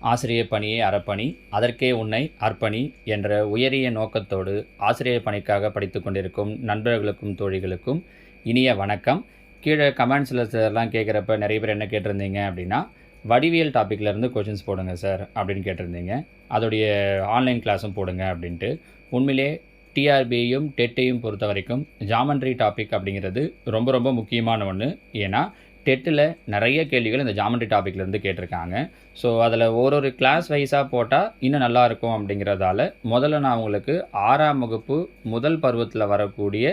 ஆசிரியர் பணியே அறப்பணி அதற்கே உன்னை அர்ப்பணி என்ற உயரிய நோக்கத்தோடு ஆசிரியர் பணிக்காக படித்து கொண்டிருக்கும் நண்பர்களுக்கும் தோழிகளுக்கும் இனிய வணக்கம். கீழே கமெண்ட்ஸில் எல்லாம் கேட்குறப்ப நிறைய பேர் என்ன கேட்டிருந்தீங்க அப்படின்னா வடிவியல் டாப்பிக்லேருந்து கொஷின்ஸ் போடுங்க சார் அப்படின்னு கேட்டிருந்தீங்க. அதோடைய ஆன்லைன் கிளாஸும் போடுங்க அப்படின்ட்டு. உண்மையிலே டிஆர்பியையும் டெட்டையும் பொறுத்த வரைக்கும் ஜாமெண்ட்ரி டாபிக் அப்படிங்கிறது ரொம்ப ரொம்ப முக்கியமான ஒன்று ஏன்னா டெட்டில் நிறைய கேள்விகள் இந்த ஜாமெண்ட்ரி டாப்பிக்லேருந்து கேட்டிருக்காங்க. ஸோ அதில் ஒரு ஒரு கிளாஸ் வைஸாக போட்டால் இன்னும் நல்லாயிருக்கும் அப்படிங்கிறதால முதல்ல நான் உங்களுக்கு ஆறாம் வகுப்பு முதல் பருவத்தில் வரக்கூடிய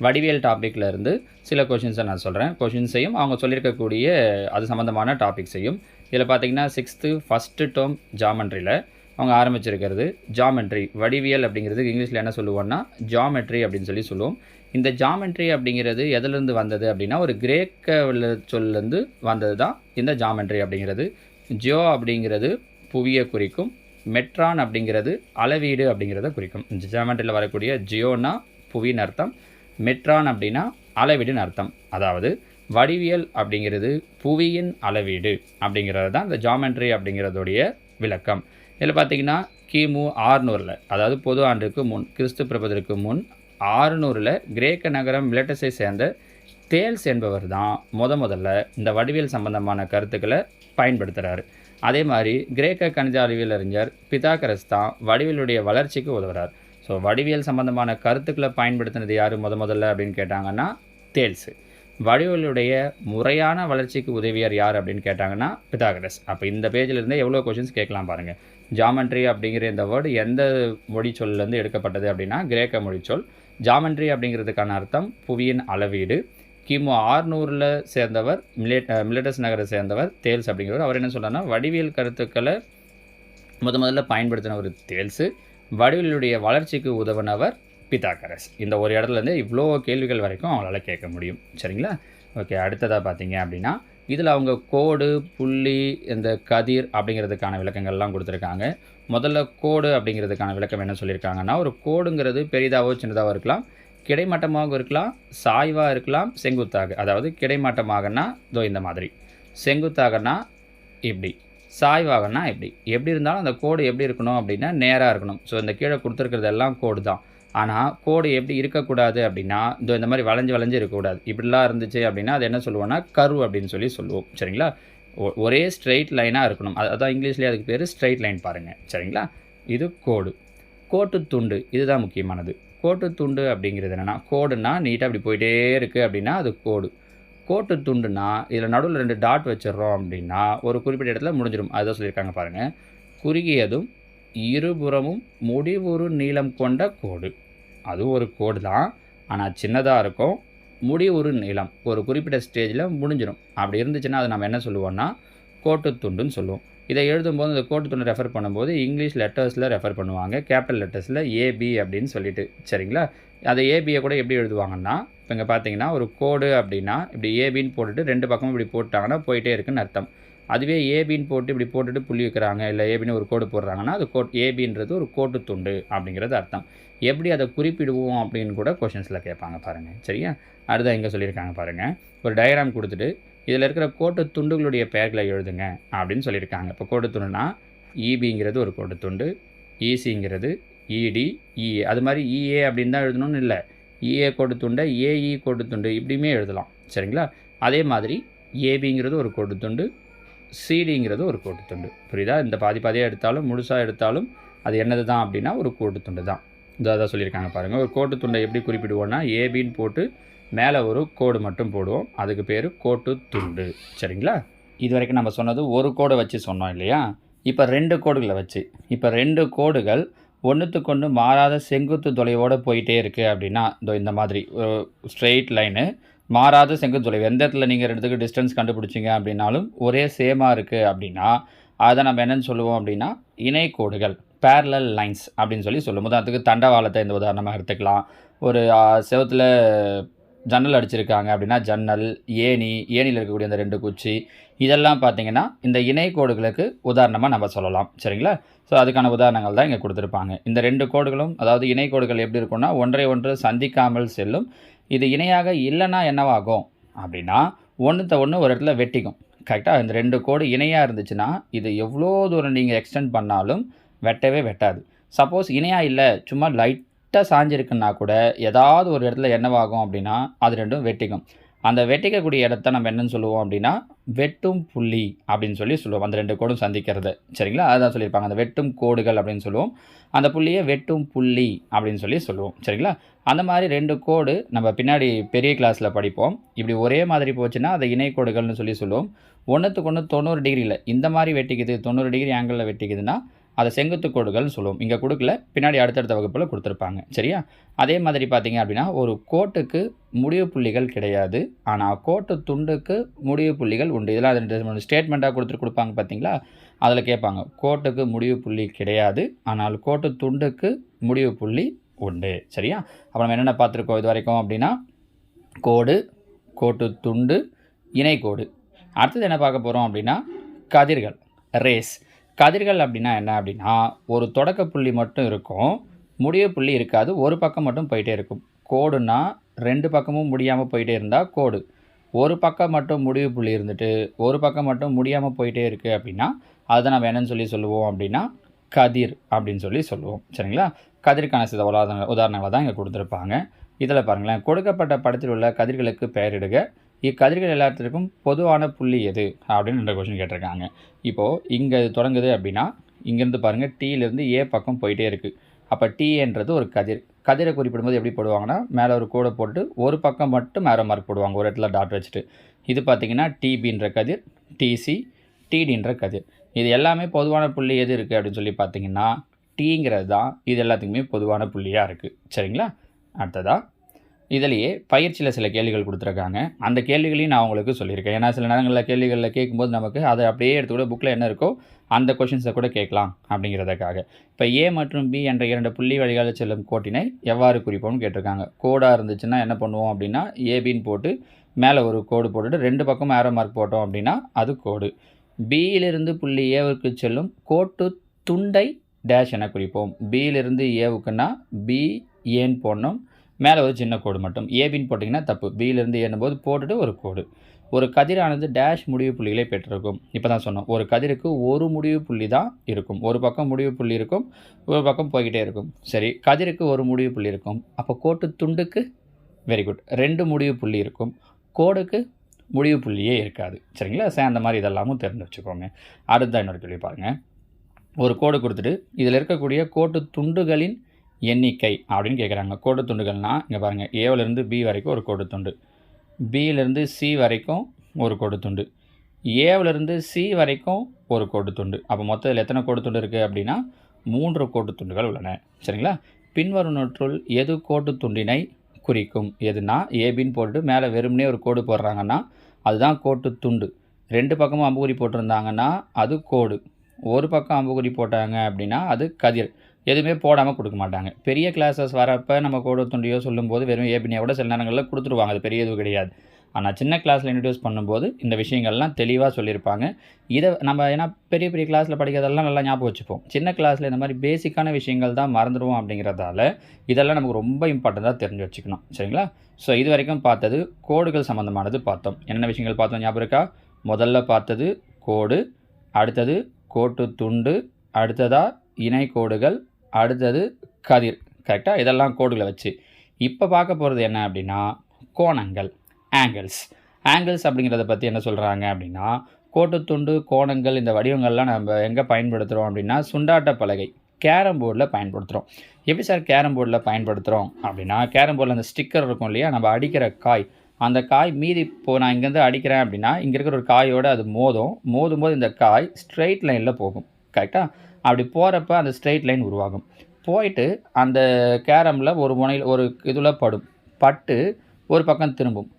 வடிவியல் டாப்பிக்கில் இருந்து சில கொஷின்ஸை நான் சொல்கிறேன் கொஷின்ஸையும் அவங்க சொல்லியிருக்கக்கூடிய அது சம்மந்தமான டாபிக்ஸையும் இதில் பார்த்தீங்கன்னா சிக்ஸ்த்து ஃபஸ்ட்டு டேர்ம் ஜாமெண்ட்ரியில் அவங்க ஆரம்பிச்சிருக்கிறது ஜாமெட்ரி வடிவியல் அப்படிங்கிறதுக்கு இங்கிலீஷில் என்ன சொல்லுவோன்னா ஜாமெட்ரி அப்படின்னு சொல்லி சொல்லுவோம். இந்த ஜாமெட்ரி அப்படிங்கிறது எதுலேருந்து வந்தது அப்படின்னா ஒரு கிரேக்க சொல்லேருந்து வந்தது தான் இந்த ஜாமெட்ரி அப்படிங்கிறது. ஜியோ அப்படிங்கிறது புவியை குறிக்கும் மெட்ரான் அப்படிங்கிறது அளவீடு அப்படிங்கிறத குறிக்கும். இந்த ஜாமெட்ரியில் வரக்கூடிய ஜியோனா புவின்னு அர்த்தம் மெட்ரான் அப்படின்னா அளவீடுன்னு அர்த்தம். அதாவது வடிவியல் அப்படிங்கிறது புவியின் அளவீடு அப்படிங்கிறது தான் இந்த ஜாமெட்ரி அப்படிங்கிறதுடைய விளக்கம். இதில் பார்த்தீங்கன்னா கிமு ஆறுநூறில் அதாவது பொது ஆண்டுக்கு முன் கிறிஸ்து பிறப்பதற்கு முன் ஆறுநூறில் கிரேக்க நகரம் மிலட்டஸை சேர்ந்த தேல்ஸ் என்பவர் தான் முத முதல்ல இந்த வடிவியல் சம்பந்தமான கருத்துக்களை பயன்படுத்துகிறாரு அதே மாதிரி கிரேக்க கணித அறிவியல் அறிஞர் பிதாகரஸ் தான் வடிவியலுடைய வளர்ச்சிக்கு உதவுறார். ஸோ வடிவியல் சம்பந்தமான கருத்துக்களை பயன்படுத்தினது யார் முத முதல்ல அப்படின்னு கேட்டாங்கன்னா தேல்ஸு. வடிவலுடைய முறையான வளர்ச்சிக்கு உதவியார் யார் அப்படின்னு கேட்டாங்கன்னா பிதாகரஸ். அப்போ இந்த பேஜில் இருந்தே எவ்வளோ கொஷின்ஸ் கேட்கலாம் பாருங்கள் ஜாமெண்ட்ரி அப்படிங்கிற இந்த வேர்டு எந்த மொழி சொல்லேருந்து எடுக்கப்பட்டது அப்படின்னா கிரேக்க மொழிச்சொல் ஜாமெண்ட்ரி அப்படிங்கிறதுக்கான அர்த்தம் புவியின் அளவீடு. கிமு ஆறுநூறில் சேர்ந்தவர் மிலேட் மிலேட்டஸ் நகரை சேர்ந்தவர் தேல்ஸ் அப்படிங்கிறவர். அவர் என்ன சொல்கிறார்னா வடிவியல் கருத்துக்களை முத முதல்ல பயன்படுத்தின ஒரு தேல்ஸு. வடிவியலுடைய வளர்ச்சிக்கு உதவினவர் பிதாகரஸ். இந்த ஒரு இடத்துலேருந்து இவ்வளோ கேள்விகள் வரைக்கும் அவங்களால கேட்க முடியும். சரிங்களா? ஓகே அடுத்ததாக பார்த்தீங்க அப்படின்னா இதில் அவங்க கோடு புள்ளி இந்த கதிர் அப்படிங்கிறதுக்கான விளக்கங்கள்லாம் கொடுத்துருக்காங்க. முதல்ல கோடு அப்படிங்கிறதுக்கான விளக்கம் என்ன சொல்லியிருக்காங்கன்னா ஒரு கோடுங்கிறது பெரிதாகவோ சின்னதாகவோ இருக்கலாம் கிடைமட்டமாகவும் இருக்கலாம் சாய்வாக இருக்கலாம் செங்குத்தாக. அதாவது கிடைமட்டமாகனா இதோ இந்த மாதிரி. செங்குத்தாகனா இப்படி. சாய்வாகனா இப்படி. எப்படி இருந்தாலும் அந்த கோடு எப்படி இருக்கணும் அப்படின்னா நேராக இருக்கணும். ஸோ இந்த கீழே கொடுத்துருக்கிறது எல்லாம் கோடு தான். ஆனால் கோடு எப்படி இருக்கக்கூடாது அப்படின்னா இந்த இந்த மாதிரி வளைஞ்சு வளைஞ்சு இருக்கக்கூடாது. இப்படிலாம் இருந்துச்சு அப்படின்னா அது என்ன சொல்லுவோம்னா கரு அப்படின்னு சொல்லி சொல்லுவோம். சரிங்களா? ஒரே ஸ்ட்ரெயிட் லைனாக இருக்கணும். அது அதான் இங்கிலீஷ்லேயே அதுக்கு பேர் ஸ்ட்ரெயிட் லைன் பாருங்கள் சரிங்களா? இது கோடு. கோட்டு துண்டு இதுதான் முக்கியமானது. கோட்டு துண்டு அப்படிங்கிறது என்னென்னா கோடுனா நீட்டாக அப்படி போயிட்டே இருக்குது அப்படின்னா அது கோடு. கோட்டு துண்டுனா இதில் நடுவில் ரெண்டு டாட் வச்சிடுறோம் அப்படின்னா ஒரு குறிப்பிட்ட இடத்துல முடிஞ்சிடும். அதுதான் சொல்லியிருக்காங்க பாருங்கள் குறுகியதும் இருபுறமும் முடிவுறு நீளம் கொண்ட கோடு. அதுவும் ஒரு கோடு தான். ஆனால் சின்னதாக இருக்கும். முடி ஒரு நீளம். ஒரு குறிப்பிட்ட ஸ்டேஜில் முடிஞ்சிடும் அப்படி இருந்துச்சுன்னா அது நம்ம என்ன சொல்லுவோம்னா கோட்டு துண்டுன்னு சொல்லுவோம். இதை எழுதும்போது இந்த கோட்டு துண்டு ரெஃபர் பண்ணும்போது இங்கிலீஷ் லெட்டர்ஸில் ரெஃபர் பண்ணுவாங்க. கேபிட்டல் லெட்டர்ஸில் ஏபி அப்படின்னு சொல்லிட்டு. சரிங்களா? அதை ஏபியை கூட எப்படி எழுதுவாங்கன்னா இப்போ இங்கே பார்த்தீங்கன்னா ஒரு கோடு அப்படின்னா இப்படி ஏபின்னு போட்டுட்டு ரெண்டு பக்கமும் இப்படி போட்டாங்கன்னா போயிட்டே இருக்குன்னு அர்த்தம். அதுவே ஏபின்னு போட்டு இப்படி போட்டுட்டு புள்ளி வைக்கிறாங்க இல்லை ஏபின்னு ஒரு கோடு போடுறாங்கன்னா அது கோட் ஏபின்றது ஒரு கோட்டு துண்டு அப்படிங்கிறது அர்த்தம். எப்படி அதை குறிப்பிடுவோம் அப்படின்னு கூட கொஷின்ஸில் கேட்பாங்க பாருங்கள் சரியா? அடுத்த இங்கே சொல்லியிருக்காங்க பாருங்கள் ஒரு டயக்ராம் கொடுத்துட்டு இதில் இருக்கிற கோட்டு துண்டுகளுடைய பெயர்களை எழுதுங்க அப்படின்னு சொல்லியிருக்காங்க. இப்போ கோட்டு துண்டுனா இபிங்கிறது ஒரு கோட்டு துண்டு இசிங்கிறது இடி இஏ அது மாதிரி இஏ அப்படின்னு தான் எழுதணும்னு இல்லை. இஏ கோட்டு துண்டை ஏஇ கோட்டு துண்டு இப்படியுமே எழுதலாம். சரிங்களா? அதே மாதிரி ஏபிங்கிறது ஒரு கோட்டு துண்டு சிடிங்கிறது ஒரு கோட்டு துண்டு. புரியுதா? இந்த பாதி பாதியாக எடுத்தாலும் முழுசாக எடுத்தாலும் அது என்னது தான் அப்படின்னா ஒரு கோட்டு துண்டு தான். இதாக சொல்லியிருக்காங்க பாருங்கள் ஒரு கோட்டு துண்டை எப்படி குறிப்பிடுவோன்னா ஏபின்னு போட்டு மேலே ஒரு கோடு மட்டும் போடுவோம். அதுக்கு பேர் கோட்டு துண்டு. சரிங்களா? இது வரைக்கும் நம்ம சொன்னது ஒரு கோடை வச்சு சொன்னோம் இல்லையா? இப்போ ரெண்டு கோடுகளை வச்சு. இப்போ ரெண்டு கோடுகள் ஒன்றுத்துக்கு ஒன்று மாறாத செங்குத்து தொலைவோடு போயிட்டே இருக்குது அப்படின்னா இதோ இந்த மாதிரி ஸ்ட்ரெயிட் லைனு மாறாத செங்குத்து தொலைவு எந்த இடத்துல நீங்கள் ரெண்டுத்துக்கு டிஸ்டன்ஸ் கண்டுபிடிச்சிங்க அப்படின்னாலும் ஒரே சேமாக இருக்குது அப்படின்னா அதை நம்ம என்னென்னு சொல்லுவோம் அப்படின்னா இணைக்கோடுகள் பேரலல் லைன்ஸ் அப்படின்னு சொல்லி சொல்லும். உதாரணத்துக்கு தண்டவாளத்தை இந்த உதாரணமாக எடுத்துக்கலாம். ஒரு செவத்தில் ஜன்னல் அடிச்சிருக்காங்க அப்படின்னா ஜன்னல் ஏணி ஏணியில் இருக்கக்கூடிய அந்த ரெண்டு குச்சி. இதெல்லாம் பார்த்தீங்கன்னா இந்த இணை கோடுகளுக்கு உதாரணமாக நம்ம சொல்லலாம். சரிங்களா? ஸோ அதுக்கான உதாரணங்கள் தான் இங்கே கொடுத்துருப்பாங்க. இந்த ரெண்டு கோடுகளும் அதாவது இணை கோடுகள் எப்படி இருக்கும்னா ஒன்றை ஒன்று சந்திக்காமல் செல்லும். இது இணையாக இல்லைன்னா என்னவாகும்? அப்படின்னா ஒன்றுத்த ஒன்று ஒரு இடத்துல வெட்டிக்கும். கரெக்டாக இந்த ரெண்டு கோடு இணையாக இருந்துச்சுன்னா இது எவ்வளோ தூரம் நீங்கள் எக்ஸ்டெண்ட் பண்ணாலும் வெட்டவே வெட்டாது. சப்போஸ் இணையாக இல்லை சும்மா லைட்டாக சாஞ்சிருக்குன்னா கூட ஏதாவது ஒரு இடத்துல என்னவாகும் அப்படின்னா அது ரெண்டும் வெட்டிக்கும். அந்த வெட்டிக்கக்கூடிய இடத்த நம்ம என்னன்னு சொல்லுவோம் அப்படின்னா வெட்டும் புள்ளி அப்படின்னு சொல்லி சொல்லுவோம். அந்த ரெண்டு கோடும் சந்திக்கிறது. சரிங்களா? அதுதான் சொல்லியிருப்பாங்க. அந்த வெட்டும் கோடுகள் அப்படின்னு சொல்லுவோம். அந்த புள்ளியை வெட்டும் புள்ளி அப்படின்னு சொல்லி சொல்லுவோம். சரிங்களா? அந்த மாதிரி ரெண்டு கோடு நம்ம பின்னாடி பெரிய கிளாஸில் படிப்போம். இப்படி ஒரே மாதிரி போச்சுன்னா அதை இணை கோடுகள்னு சொல்லி சொல்லுவோம். ஒன்றுத்துக்கு ஒன்று தொண்ணூறு டிகிரியில் இந்த மாதிரி வெட்டிக்குது தொண்ணூறு டிகிரி ஆங்கிளில் வெட்டிக்குதுன்னா அதை செங்குத்து கோடுகள்னு சொல்லுவோம். இங்கே கொடுக்கல. பின்னாடி அடுத்தடுத்த வகுப்பில் கொடுத்துருப்பாங்க. சரியா? அதே மாதிரி பார்த்தீங்க அப்படின்னா ஒரு கோட்டுக்கு முடிவு புள்ளிகள் கிடையாது. ஆனால் கோட்டு துண்டுக்கு முடிவு புள்ளிகள் உண்டு. இதெல்லாம் ரெண்டு ஸ்டேட்மெண்ட்டாக கொடுத்துட்டு கொடுப்பாங்க பார்த்தீங்களா? அதில் கேட்பாங்க கோட்டுக்கு முடிவு புள்ளி கிடையாது. ஆனால் கோட்டு துண்டுக்கு முடிவு புள்ளி உண்டு. சரியா? அப்போ நம்ம என்னென்ன பார்த்துருக்கோம் இது வரைக்கும் அப்படின்னா கோடு கோட்டு துண்டு இணைக்கோடு அடுத்தது என்ன பார்க்க போகிறோம் அப்படின்னா கதிர்கள் ரேஸ். கதிர்கள் அப்படின்னா என்ன அப்படின்னா ஒரு தொடக்க புள்ளி மட்டும் இருக்கும் முடிய புள்ளி இருக்காது ஒரு பக்கம் மட்டும் போயிட்டே இருக்கும். கோடுனா ரெண்டு பக்கமும் முடியாமல் போயிட்டே இருந்தால் கோடு. ஒரு பக்கம் மட்டும் முடிவு புள்ளி இருந்துட்டு ஒரு பக்கம் மட்டும் முடியாமல் போயிட்டே இருக்குது அப்படின்னா அதை நம்ம என்னென்னு சொல்லி சொல்லுவோம் அப்படின்னா கதிர் அப்படின்னு சொல்லி சொல்லுவோம். சரிங்களா? கதிர்கான சில உதாரண உதாரணங்களை தான் இங்கே கொடுத்துருப்பாங்க. இதில் பாருங்களேன் கொடுக்கப்பட்ட படத்தில் உள்ள கதிர்களுக்கு பெயரிடுக. இக்கதிர்கள் எல்லாத்திற்கும் பொதுவான புள்ளி எது? அப்படின்னு ரெண்டு கொஸ்டின் கேட்டிருக்காங்க. இப்போது இங்கே தொடங்குது அப்படின்னா இங்கேருந்து பாருங்கள் டீலேருந்து ஏ பக்கம் போயிட்டே இருக்குது அப்போ டீன்றது ஒரு கதிர். கதிரை குறிப்பிடும்போது எப்படி போடுவாங்கன்னா மேலே ஒரு கூடை போட்டு ஒரு பக்கம் மட்டும் மேரோ மார்க் போடுவாங்க. ஒரு இடத்துல டாட் வச்சுட்டு. இது பார்த்திங்கன்னா டிபின்ற கதிர் டிசி டிடின்ற கதிர். இது எல்லாமே பொதுவான புள்ளி எது இருக்குது அப்படின்னு சொல்லி பார்த்தீங்கன்னா டீங்கிறது தான் இது எல்லாத்துக்குமே பொதுவான புள்ளியாக இருக்குது சரிங்களா? அடுத்ததாக இதுலேயே பயிற்சியில் சில கேள்விகள் கொடுத்துருக்காங்க. அந்த கேள்விகளையும் நான் உங்களுக்கு சொல்லியிருக்கேன். ஏன்னா சில நேரங்களில் கேள்விகளில் கேட்கும்போது நமக்கு அதை அப்படியே எடுத்துக்கூட புக்கில் என்ன இருக்கோ அந்த கொஷின்ஸை கூட கேட்கலாம் அப்படிங்கிறதுக்காக. இப்போ ஏ மற்றும் பி என்ற இரண்டு புள்ளி வழிகால செல்லும் கோட்டினை எவ்வாறு குறிப்போம்னு கேட்டிருக்காங்க. கோடாக இருந்துச்சுன்னா என்ன பண்ணுவோம் அப்படின்னா ஏபின்னு போட்டு மேலே ஒரு கோடு போட்டுட்டு ரெண்டு பக்கம் ஏரோ மார்க் போட்டோம் அப்படின்னா அது கோடு. பியிலிருந்து புள்ளி ஏவுக்கு செல்லும் கோட்டு துண்டை டேஷ் என குறிப்போம். பியிலிருந்து ஏவுக்குன்னா பி ஏன்னு போடணும். மேலே ஒரு சின்ன கோடு மட்டும். ஏபின்னு போட்டிங்கன்னா தப்பு. பியிலேருந்து ஏறும்போது போட்டுட்டு ஒரு கோடு. ஒரு கதிரானது டேஷ் முடிவு புள்ளிகளை பெற்றிருக்கும். இப்போ தான் சொன்னோம். ஒரு கதிருக்கு ஒரு முடிவு புள்ளி தான் இருக்கும். ஒரு பக்கம் முடிவு புள்ளி இருக்கும். ஒரு பக்கம் போய்கிட்டே இருக்கும். சரி கதிருக்கு ஒரு முடிவு புள்ளி இருக்கும். அப்போ கோட்டு துண்டுக்கு? வெரி குட் ரெண்டு முடிவு புள்ளி இருக்கும். கோடுக்கு முடிவு புள்ளியே இருக்காது. சரிங்களா? சரி அந்த மாதிரி இதெல்லாமும் தெரிஞ்சு வச்சுக்கோங்க. அடுத்த இன்னொரு கேள்வி பாருங்கள் ஒரு கோடு கொடுத்துட்டு இதில் இருக்கக்கூடிய கோட்டு துண்டுகளின் எண்ணிக்கை அப்படின்னு கேட்குறாங்க கோடு துண்டுகள்னால் இங்கே பாருங்கள் ஏவிலேருந்து பி வரைக்கும் ஒரு கோடு துண்டு. பியிலேருந்து சி வரைக்கும் ஒரு கோடு துண்டு. ஏவிலேருந்து சி வரைக்கும் ஒரு கோடு துண்டு. அப்போ மொத்தத்தில் எத்தனை கோடு துண்டு இருக்குது அப்படின்னா மூன்று கோட்டு துண்டுகள் உள்ளன. சரிங்களா? பின்வருவனற்றுள் எது கோட்டு துண்டினை குறிக்கும்? எதுனா ஏபின்னு போட்டுட்டு மேலே வெறுமனே ஒரு கோடு போடுறாங்கன்னா அதுதான் கோட்டு துண்டு. ரெண்டு பக்கமும் அம்புகுறி போட்டிருந்தாங்கன்னா அது கோடு. ஒரு பக்கம் அம்புகுறி போட்டாங்க அப்படின்னா அது கதிர். எதுவுமே போடாமல் கொடுக்க மாட்டாங்க. பெரிய கிளாஸஸ் வரப்போ நம்ம கோடு துண்டியோ சொல்லும்போது வெறும் ஏபினியா கூட சில நேரங்களில் கொடுத்துருவாங்க. அது பெரிய இது கிடையாது. ஆனால் சின்ன கிளாஸில் இன்ட்ரடியூஸ் பண்ணும்போது இந்த விஷயங்கள்லாம் தெளிவாக சொல்லியிருப்பாங்க. இதை நம்ம ஏன்னா பெரிய பெரிய கிளாஸில் படிக்கிறதெல்லாம் நல்லா ஞாபகம் வச்சுப்போம். சின்ன கிளாஸில் இந்த மாதிரி பேசிக்கான விஷயங்கள் தான் மறந்துடுவோம் அப்படிங்கிறதால இதெல்லாம் நமக்கு ரொம்ப இம்பார்ட்டண்ட்டாக தெரிஞ்சு வச்சுக்கணும். சரிங்களா? ஸோ இது வரைக்கும் பார்த்தது கோடுகள் சம்மந்தமானது பார்த்தோம். என்னென்ன விஷயங்கள் பார்த்தோம்? ஞாபகம் இருக்கா? முதல்ல பார்த்தது கோடு அடுத்தது கோட்டு துண்டு அடுத்ததாக இணை கோடுகள் அடுத்தது கதிர். கரெக்டாக இதெல்லாம் கோடுகளை வச்சு. இப்போ பார்க்க போகிறது என்ன அப்படின்னா கோணங்கள் ஆங்கிள்ஸ் ஆங்கிள்ஸ் அப்படிங்கிறத பற்றி என்ன சொல்கிறாங்க அப்படின்னா கோட்டுத்துண்டு கோணங்கள் இந்த வடிவங்கள்லாம் நம்ம எங்கே பயன்படுத்துகிறோம் அப்படின்னா சுண்டாட்ட பலகை. கேரம் போர்டில் பயன்படுத்துகிறோம் எப்படி சார் கேரம் போர்டில் பயன்படுத்துகிறோம் அப்படின்னா கேரம் போர்டில் அந்த ஸ்டிக்கர் இருக்கும் இல்லையா? நம்ம அடிக்கிற காய். அந்த காய் மீதி இப்போது நான் இங்கேருந்து அடிக்கிறேன் அப்படின்னா இங்கே இருக்கிற ஒரு காயோடு அது மோதும். மோதும் போது இந்த காய் ஸ்ட்ரெயிட் லைனில் போகும். கரெக்டாக அப்படி போகிறப்ப அந்த ஸ்ட்ரெயிட் லைன் உருவாகும். போயிட்டு அந்த கேரமில் ஒரு முனையில் ஒரு இதில் படும். பட்டு ஒரு பக்கம் திரும்பும்.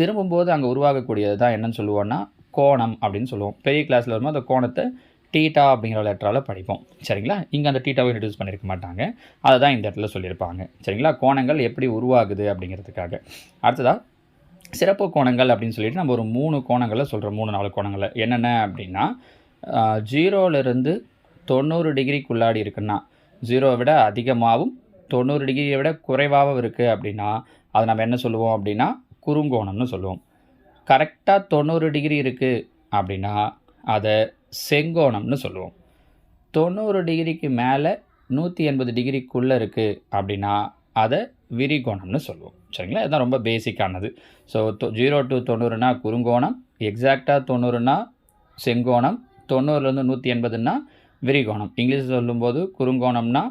திரும்பும்போது அங்கே உருவாகக்கூடியது தான் என்னன்னு சொல்லுவோன்னா கோணம் அப்படின்னு சொல்லுவோம். பெரிய கிளாஸில் வரும்போது அந்த கோணத்தை டீட்டா அப்படிங்கிற லெட்டரால் படிப்போம். சரிங்களா? இங்கே அந்த டீட்டாவை இன்ட்ரடியூஸ் பண்ணியிருக்க மாட்டாங்க. அதை தான் இந்த இடத்துல சொல்லியிருப்பாங்க. சரிங்களா? கோணங்கள் எப்படி உருவாகுது அப்படிங்கிறதுக்காக. அடுத்ததாக சிறப்பு கோணங்கள் அப்படின்னு சொல்லிட்டு நம்ம ஒரு மூணு கோணங்களை சொல்கிறோம் மூணு நாலு கோணங்களை என்னென்ன அப்படின்னா ஜீரோலேருந்து தொண்ணூறு டிகிரிக்குள்ளாடி இருக்குன்னா ஜீரோவை விட அதிகமாகவும் தொண்ணூறு டிகிரியை விட குறைவாகவும் இருக்குது அப்படின்னா அதை நம்ம என்ன சொல்லுவோம் அப்படின்னா குறுங்கோணம்னு சொல்லுவோம். கரெக்டாக தொண்ணூறு டிகிரி இருக்குது அப்படின்னா அதை செங்கோணம்னு சொல்லுவோம். தொண்ணூறு டிகிரிக்கு மேலே நூற்றி எண்பது டிகிரிக்குள்ளே இருக்குது அப்படின்னா அதை விரிகோணம்னு சொல்லுவோம். சரிங்களா? இதுதான் ரொம்ப பேசிக்கானது ஸோ ஜீரோ டு தொண்ணூறுனா குறுங்கோணம் எக்ஸாக்டாக தொண்ணூறுனா செங்கோணம் தொண்ணூறுலேருந்து நூற்றி எண்பதுன்னா விரிகோணம். இங்கிலீஷ் சொல்லும்போது குறுங்கோணம்னா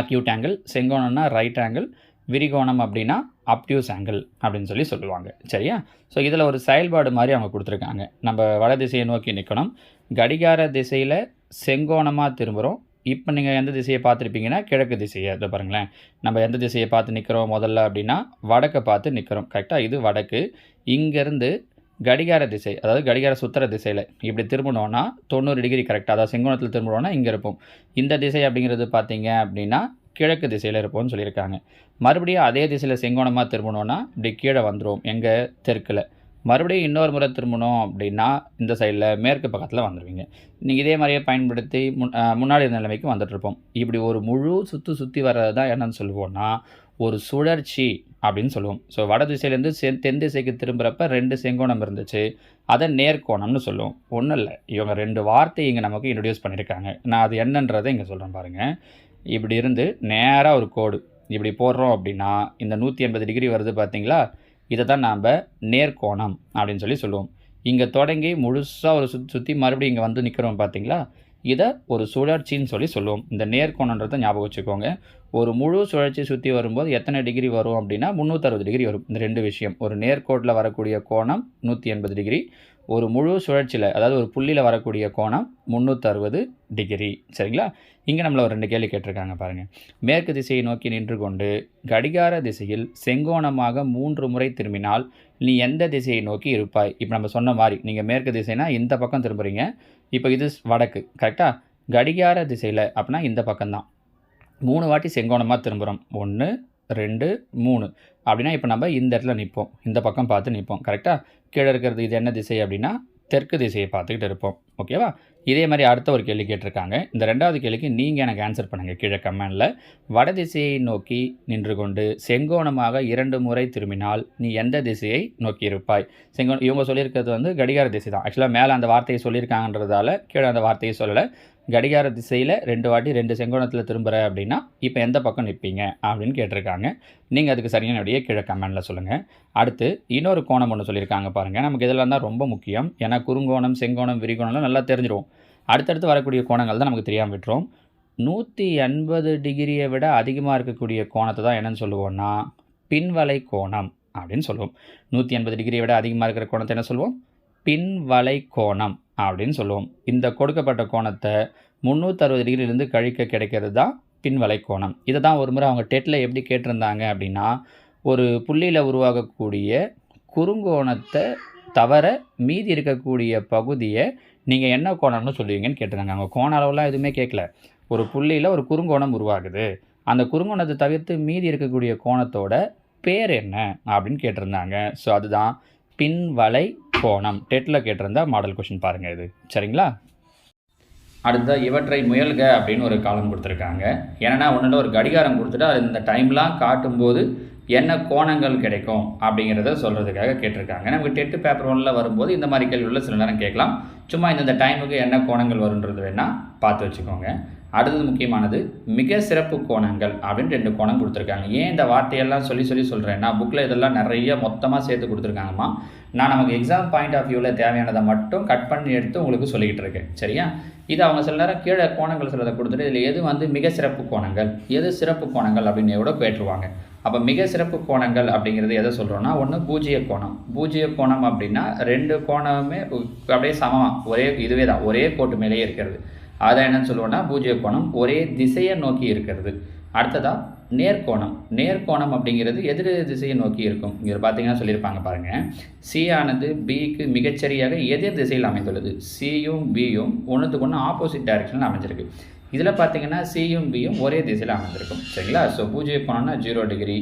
அக்யூட் ஆங்கிள் செங்கோணம்னா ரைட் ஆங்கிள் விரிகோணம் அப்படின்னா அப்டியூஸ் ஆங்கிள் அப்படின்னு சொல்லி சொல்லுவாங்க. சரியா? ஸோ இதில் ஒரு செயல்பாடு மாதிரி அவங்க கொடுத்துருக்காங்க. நம்ம வட திசையை நோக்கி நிற்கணும் கடிகார திசையில் செங்கோணமாக திரும்புகிறோம் இப்போ நீங்கள் எந்த திசையை பார்த்துருப்பீங்கன்னா கிழக்கு திசையை. இதை பாருங்களேன். நம்ம எந்த திசையை பார்த்து நிற்கிறோம் முதல்ல அப்படின்னா வடக்கை பார்த்து நிற்கிறோம் கரெக்டாக இது வடக்கு. இங்கேருந்து கடிகார திசை அதாவது கடிகார சுத்திர திசையில் இப்படி திரும்பினோன்னா தொண்ணூறு டிகிரி கரெக்டாக அதாவது செங்கோணத்தில் திரும்பினோன்னா இங்கே இருப்போம். இந்த திசை அப்படிங்கிறது பார்த்தீங்க அப்படின்னா கிழக்கு திசையில் இருப்போம்னு சொல்லியிருக்காங்க. மறுபடியும் அதே திசையில் செங்கோணமாக திரும்பணும்னா இப்படி கீழே வந்துடும் எங்கள் தெற்கில். மறுபடியும் இன்னொரு முறை திரும்பணும் அப்படின்னா இந்த சைடில் மேற்கு பக்கத்தில் வந்துடுவீங்க நீங்கள் இதே மாதிரியே பயன்படுத்தி முன் முன்னாடி இருந்த நிலைமைக்கு வந்துட்டுருப்போம் இப்படி ஒரு முழு சுற்று சுற்றி வர்றது தான் என்னன்னு சொல்லுவோம்னா ஒரு சுழற்சி அப்படின்னு சொல்லுவோம். ஸோ வட திசையிலேருந்து செ தென் திசைக்கு திரும்புகிறப்ப ரெண்டு செங்கோணம் இருந்துச்சு. அதை நேர்கோணம்னு சொல்லுவோம். ஒன்றும் இல்லை. இவங்க ரெண்டு வார்த்தை இங்கே நமக்கு இன்ட்ரடியூஸ் பண்ணியிருக்காங்க நான் அது என்னன்றதை இங்கே சொல்கிறேன் பாருங்கள் இப்படி இருந்து நேராக ஒரு கோடு இப்படி போடுறோம் அப்படின்னா இந்த நூற்றி எண்பது டிகிரி வருது பார்த்தீங்களா இதை தான் நாம் நேர்கோணம் அப்படின்னு சொல்லி சொல்லுவோம். இங்கே தொடங்கி முழுசாக ஒரு சுற்றி சுற்றி மறுபடியும் இங்கே வந்து நிற்கிறோம் பார்த்தீங்களா இதை ஒரு சுழற்சின்னு சொல்லி சொல்லுவோம். இந்த நேர்கோணன்றதை ஞாபகம் வச்சுக்கோங்க. ஒரு முழு சுழற்சி சுற்றி வரும்போது எத்தனை டிகிரி வரும் அப்படின்னா முந்நூற்றறுபது டிகிரி வரும். இந்த ரெண்டு விஷயம். ஒரு நேர்கோட்டில் வரக்கூடிய கோணம் நூற்றி எண்பது டிகிரி. ஒரு முழு சுழற்சியில் அதாவது ஒரு புள்ளியில் வரக்கூடிய கோணம் முந்நூற்றறுபது டிகிரி. சரிங்களா? இங்கே நம்மளை ஒரு ரெண்டு கேள்வி கேட்டிருக்காங்க பாருங்கள் மேற்கு திசையை நோக்கி நின்று கொண்டு கடிகார திசையில் செங்கோணமாக மூன்று முறை திரும்பினால் நீ எந்த திசையை நோக்கி இருப்பாய்? இப்போ நம்ம சொன்ன மாதிரி நீங்கள் மேற்கு திசைனா இந்த பக்கம் திரும்புகிறீங்க இப்போ இது வடக்கு கரெக்டாக கடிகார திசையில் அப்படின்னா இந்த பக்கம்தான். மூணு வாட்டி செங்கோணமாக திரும்புகிறோம் ஒன்று ரெண்டு மூணு. அப்படின்னா இப்போ நம்ம இந்த இடத்துல நிற்போம் இந்த பக்கம் பார்த்து நிற்போம் கரெக்டாக கீழே இருக்கிறது இது என்ன திசை அப்படின்னா தெற்கு திசையை பார்த்துக்கிட்டு இருப்போம். ஓகேவா இதே மாதிரி அடுத்த ஒரு கேள்வி கேட்டிருக்காங்க. இந்த ரெண்டாவது கேள்விக்கு நீங்கள் எனக்கு ஆன்சர் பண்ணுங்கள் கீழே கமெண்டில் வட திசையை நோக்கி நின்று கொண்டு செங்கோணமாக இரண்டு முறை திரும்பினால் நீ எந்த திசையை நோக்கி இருப்பாய்? செங்கோணம் இவங்க சொல்லியிருக்கிறது வந்து கடிகார திசை தான் ஆக்சுவலாக மேலே அந்த வார்த்தையை சொல்லியிருக்காங்கன்றதால கீழே அந்த வார்த்தையை சொல்லலை. கடிகார திசையில் ரெண்டு வாட்டி ரெண்டு செங்கோணத்தில் திரும்புகிற அப்படின்னா இப்போ எந்த பக்கம் நிற்பீங்க அப்படின்னு கேட்டிருக்காங்க. நீங்கள் அதுக்கு சரியான அப்படியே கீழே கமெண்டில் சொல்லுங்கள் அடுத்து இன்னொரு கோணம் ஒன்று சொல்லியிருக்காங்க பாருங்கள் நமக்கு இதெல்லாம் தான் ரொம்ப முக்கியம். ஏன்னா குறுங்கோணம் செங்கோணம் விரிகோணம்லாம் நல்லா தெரிஞ்சிடும் அடுத்தடுத்து வரக்கூடிய கோணங்கள் தான் நமக்கு தெரியாமல் விட்டுரும். நூற்றி எண்பது டிகிரியை விட அதிகமாக இருக்கக்கூடிய கோணத்தை தான் என்னென்னு சொல்லுவோம்னா பின்வலை கோணம் அப்படின்னு சொல்லுவோம். நூற்றி எண்பது டிகிரியை விட அதிகமாக இருக்கிற கோணத்தை என்ன சொல்லுவோம்? பின்வலை கோணம் அப்படின்னு சொல்லுவோம். இந்த கொடுக்கப்பட்ட கோணத்தை முந்நூற்றறுபது டிகிரிலேருந்து கழிக்க கிடைக்கிறது தான் பின்வலை கோணம் இதை தான் ஒரு முறை அவங்க டெட்டில் எப்படி கேட்டிருந்தாங்க அப்படின்னா ஒரு புள்ளியில் உருவாகக்கூடிய குறுங்கோணத்தை தவிர மீதி இருக்கக்கூடிய பகுதியை நீங்கள் என்ன கோணம்னு சொல்லுவீங்கன்னு கேட்டிருந்தாங்க. அவங்க கோண அளவுலாம் எதுவுமே கேட்கல. ஒரு புள்ளியில் ஒரு குறுங்கோணம் உருவாகுது. அந்த குறுங்கோணத்தை தவிர்த்து மீதி இருக்கக்கூடிய கோணத்தோட பேர் என்ன அப்படின்னு கேட்டிருந்தாங்க. ஸோ அதுதான் பின்வலை கோணம் டெட்டில் கேட்டிருந்தா மாடல் கொஷின் பாருங்கள் இது. சரிங்களா? அடுத்த இவற்றை முயல்க அப்படின்னு ஒரு காலம் கொடுத்துருக்காங்க. ஏன்னா ஒன்றில் ஒரு கடிகாரம் கொடுத்துட்டு அது இந்த டைம்லாம் காட்டும்போது என்ன கோணங்கள் கிடைக்கும் அப்படிங்கிறத சொல்கிறதுக்காக கேட்டிருக்காங்க. நமக்கு டெட்டு பேப்பர் ஒன்றில் வரும்போது இந்த மாதிரி கேள்விகளில் சில நேரம் கேட்கலாம். சும்மா இந்த டைமுக்கு என்ன கோணங்கள் வருன்றது வேணால் பார்த்து வச்சுக்கோங்க. அடுத்தது முக்கியமானது மிக சிறப்பு கோணங்கள் அப்படின்னு ரெண்டு கோணம் கொடுத்துருக்காங்க. ஏன் இந்த வார்த்தையெல்லாம் சொல்லி சொல்லி சொல்கிறேன்னா புக்கில் இதெல்லாம் நிறைய மொத்தமாக சேர்த்து கொடுத்துருக்காங்கம்மா. நான் நமக்கு எக்ஸாம் பாயிண்ட் ஆஃப் வியூவில் தேவையானதை மட்டும் கட் பண்ணி எடுத்து உங்களுக்கு சொல்லிக்கிட்டு இருக்கேன். சரியா? இது அவங்க சில நேரம் கீழே கோணங்கள் சிலதை கொடுத்துட்டு இதில் எது வந்து மிக சிறப்பு கோணங்கள்? எது சிறப்பு கோணங்கள்? அப்படின்னு கூட கேட்டுருவாங்க. அப்போ மிக சிறப்பு கோணங்கள் அப்படிங்கிறது எதை சொல்கிறோன்னா ஒன்று பூஜ்ஜிய கோணம். பூஜ்ஜிய கோணம் அப்படின்னா ரெண்டு கோணமுமே அப்படியே சமமாக ஒரே இதுவே தான் ஒரே கோட்டு மேலேயே இருக்கிறது. அதை என்னன்னு சொல்லுவோம்னா பூஜ்ய கோணம் ஒரே திசையை நோக்கி இருக்கிறது. அடுத்ததாக நேர்கோணம். நேர்கோணம் அப்படிங்கிறது எதிர் திசையை நோக்கி இருக்கும். இங்கே பார்த்தீங்கன்னா சொல்லியிருப்பாங்க பாருங்கள் சி ஆனது பிக்கு மிகச்சரியாக எதிர் திசையில் அமைந்துள்ளது. சியும் பியும் ஒன்றுத்துக்கு ஒன்று ஆப்போசிட் டைரக்ஷனில் அமைஞ்சிருக்கு. இதில் பார்த்தீங்கன்னா சியும் பியும் ஒரே திசையில் அமைஞ்சிருக்கும் சரிங்களா? ஸோ பூஜ்ய கோணம்னா ஜீரோ டிகிரி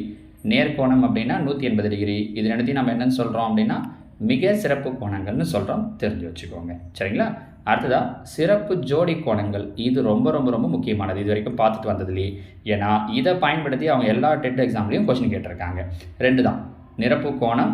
நேர்கோணம் அப்படின்னா நூற்றி எண்பது டிகிரி இது ரெண்டுத்தையும் நம்ம என்னென்னு சொல்கிறோம் அப்படின்னா மிக சிறப்பு கோணங்கள்னு சொல்கிறோம் தெரிஞ்சு வச்சுக்கோங்க. சரிங்களா? அடுத்ததாக சிறப்பு ஜோடி கோணங்கள். இது ரொம்ப ரொம்ப ரொம்ப முக்கியமானது. இது வரைக்கும் பார்த்துட்டு வந்ததுலேயே. ஏன்னா இதை பயன்படுத்தி அவங்க எல்லா டெட் எக்ஸாம்லேயும் கொஸ்டின் கேட்டிருக்காங்க. ரெண்டு தான் நிரப்பு கோணம்